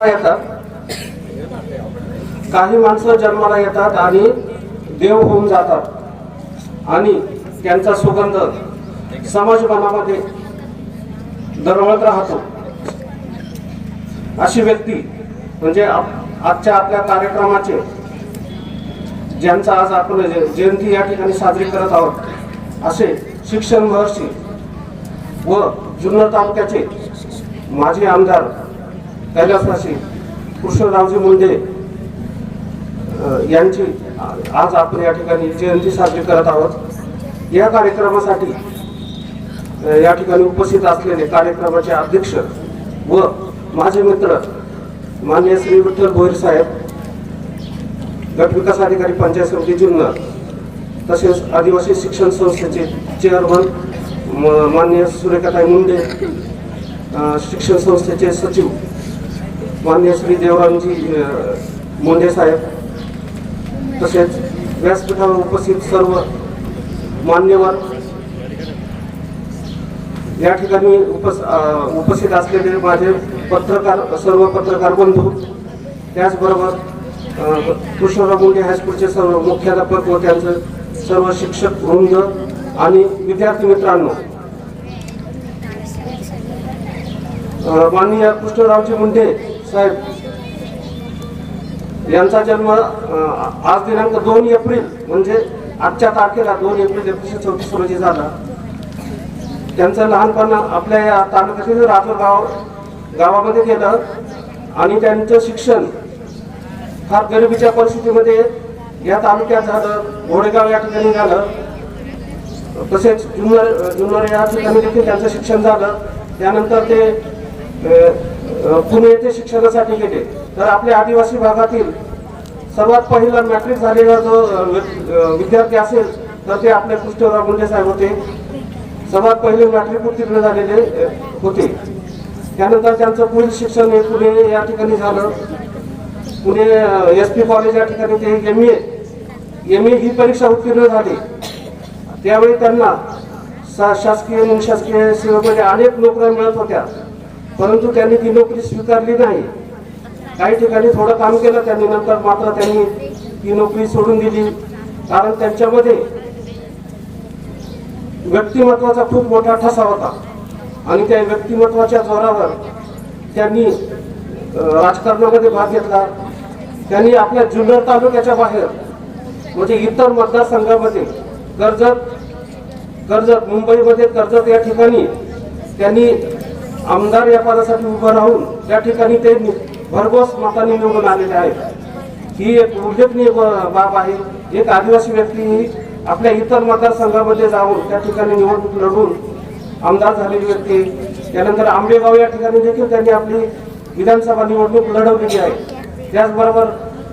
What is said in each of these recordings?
येतात. काही माणसं जन्माला येतात आणि देव होऊन जातात. आणि त्यांचा सुगंध समाज मनामध्ये दरवळत राहतो. अशी व्यक्ती म्हणजे आजच्या आपल्या कार्यक्रमाचे ज्यांचा आज आपण जयंती या ठिकाणी साजरी करत आहोत असे शिक्षण महर्षी व जुन्नर तालुक्याचे माजी आमदार कैलासवासी कृष्णरावजी मुंडे यांची आज आपण या ठिकाणी जयंती साजरी करत आहोत. या कार्यक्रमासाठी या ठिकाणी उपस्थित असलेले कार्यक्रमाचे अध्यक्ष व माझे मित्र माननीय श्री विठ्ठल भोईर साहेब गट विकास अधिकारी पंचायत समिती जुन्नर तसेच आदिवासी शिक्षण संस्थेचे चेअरमन म- माननीय सुरेखाताई मुंडे शिक्षण संस्थेचे सचिव मान्य श्री देवरामजी मोंडे मुंडे साहेब तसेच व्यासपीठावर उपस्थित सर्व मान्यवर या ठिकाणी उपस उपस्थित असलेले माझे पत्रकार सर्व पत्रकार बंधू त्याचबरोबर कृष्णराव मुंडे हायस्कूलचे सर्व मुख्याध्यापक व त्यांचं सर्व शिक्षक वृंद आणि विद्यार्थी मित्रांनो. माननीय कृष्णरावजी मुंडे साहेब यांचा जन्म आज दिनांक दोन एप्रिल म्हणजे आजच्या तारखेला दोन एप्रिल एकोणीसशे चौतीस रोजी झाला. त्यांचं लहानपण आपल्या या तालुक्यातील राजूर गाव गावामध्ये गेलं आणि त्यांचं शिक्षण फार गरिबीच्या परिस्थितीमध्ये या तालुक्यात झालं घोडेगाव या ठिकाणी झालं. तसेच जुन्नर जुन्नर या ठिकाणी देखील त्यांचं शिक्षण झालं. त्यानंतर ते पुणे येथे शिक्षणासाठी गेले. तर आपल्या आदिवासी भागातील सर्वात पहिला मॅट्रिक झालेला जो विद्यार्थी असेल तर ते आपले कृष्णराव मुंडे साहेब होते. सर्वात पहिले मॅट्रिक उत्तीर्ण झालेले होते. त्यानंतर त्यांचं पुढील शिक्षण हे पुणे या ठिकाणी झालं. पुणे एस पी कॉलेज या ठिकाणी ते एम ए एम ए ही परीक्षा उत्तीर्ण झाली. त्यावेळी त्यांना शा- शासकीय निमशासकीय सेवेमध्ये अनेक नोकऱ्या मिळत होत्या. परंतु त्यांनी ती नोकरी स्वीकारली नाही. काही ठिकाणी थोडं काम केलं त्यांनी नंतर मात्र त्यांनी ती नोकरी सोडून दिली. कारण त्यांच्यामध्ये व्यक्तिमत्वाचा खूप मोठा ठसा होता. आणि त्या व्यक्तिमत्वाच्या जोरावर त्यांनी राजकारणामध्ये भाग घेतला. त्यांनी आपल्या जुन्नर तालुक्याच्या बाहेर म्हणजे इतर मतदारसंघामध्ये कर्जत कर्जत मुंबईमध्ये कर्जत या ठिकाणी त्यांनी आमदार या पदासाठी उभं राहून त्या ठिकाणी ते भरघोस मताने निवडून आलेले आहेत. ही एक उल्लेखनीय ब- बाब आहे. एक आदिवासी व्यक्ती ही आपल्या इतर मतदारसंघामध्ये जाऊन त्या ठिकाणी निवडणूक लढून आमदार झालेली व्यक्ती त्यानंतर आंबेगाव या ठिकाणी देखील त्यांनी आपली विधानसभा निवडणूक लढवलेली आहे. त्याचबरोबर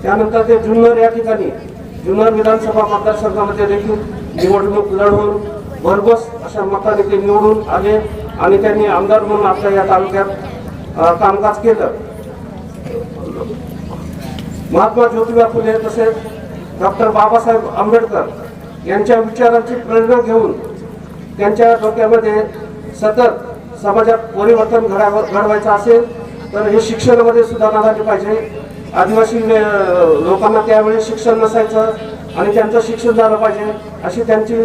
त्यानंतर ते जुन्नर या ठिकाणी जुन्नर विधानसभा मतदारसंघामध्ये देखील निवडणूक लढवून भरघोस अशा मताने ते निवडून आले. आणि त्यांनी आमदार म्हणून आपल्या या तालुक्यात कामकाज केलं. महात्मा ज्योतिबा फुले तसेच डॉक्टर बाबासाहेब आंबेडकर यांच्या विचारांची प्रेरणा घेऊन त्यांच्या डोक्यामध्ये सतत समाजात परिवर्तन घडावं घडवायचं असेल तर हे शिक्षणामध्ये सुधारणा झाली पाहिजे. आदिवासी लोकांना त्यावेळी शिक्षण नसायचं आणि त्यांचं शिक्षण झालं पाहिजे अशी त्यांची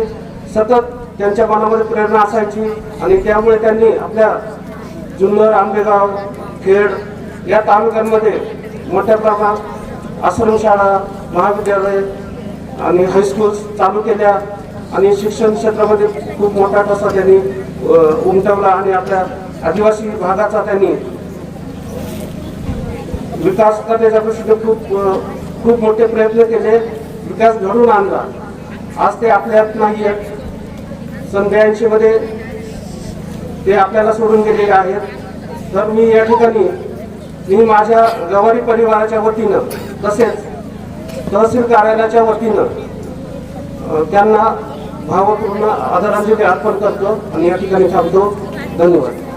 सतत त्यांच्या मनामध्ये प्रेरणा असायची आणि त्यामुळे त्यांनी आपल्या जुन्नर आंबेगाव खेड या तालुक्यांमध्ये मोठ्या प्रमाणात आश्रमशाळा महाविद्यालय आणि हायस्कूल चालू केल्या आणि शिक्षण क्षेत्रामध्ये खूप मोठा ठसा त्यांनी उमटवला आणि आपल्या आदिवासी भागाचा त्यांनी विकास करण्याच्या दृष्टीने खूप खूप मोठे प्रयत्न केले विकास घडून आणला. आज ते आपल्यात नाही आहेत सन ब्याऐंशी मध्ये ते आपल्याला सोडून गेलेले आहेत. तर मी या ठिकाणी मी माझ्या गवारी परिवाराच्या वतीनं तसेच तहसील कार्यालयाच्या वतीनं त्यांना भावपूर्ण आदरांजली अर्पण करतो आणि या ठिकाणी थांबतो. धन्यवाद.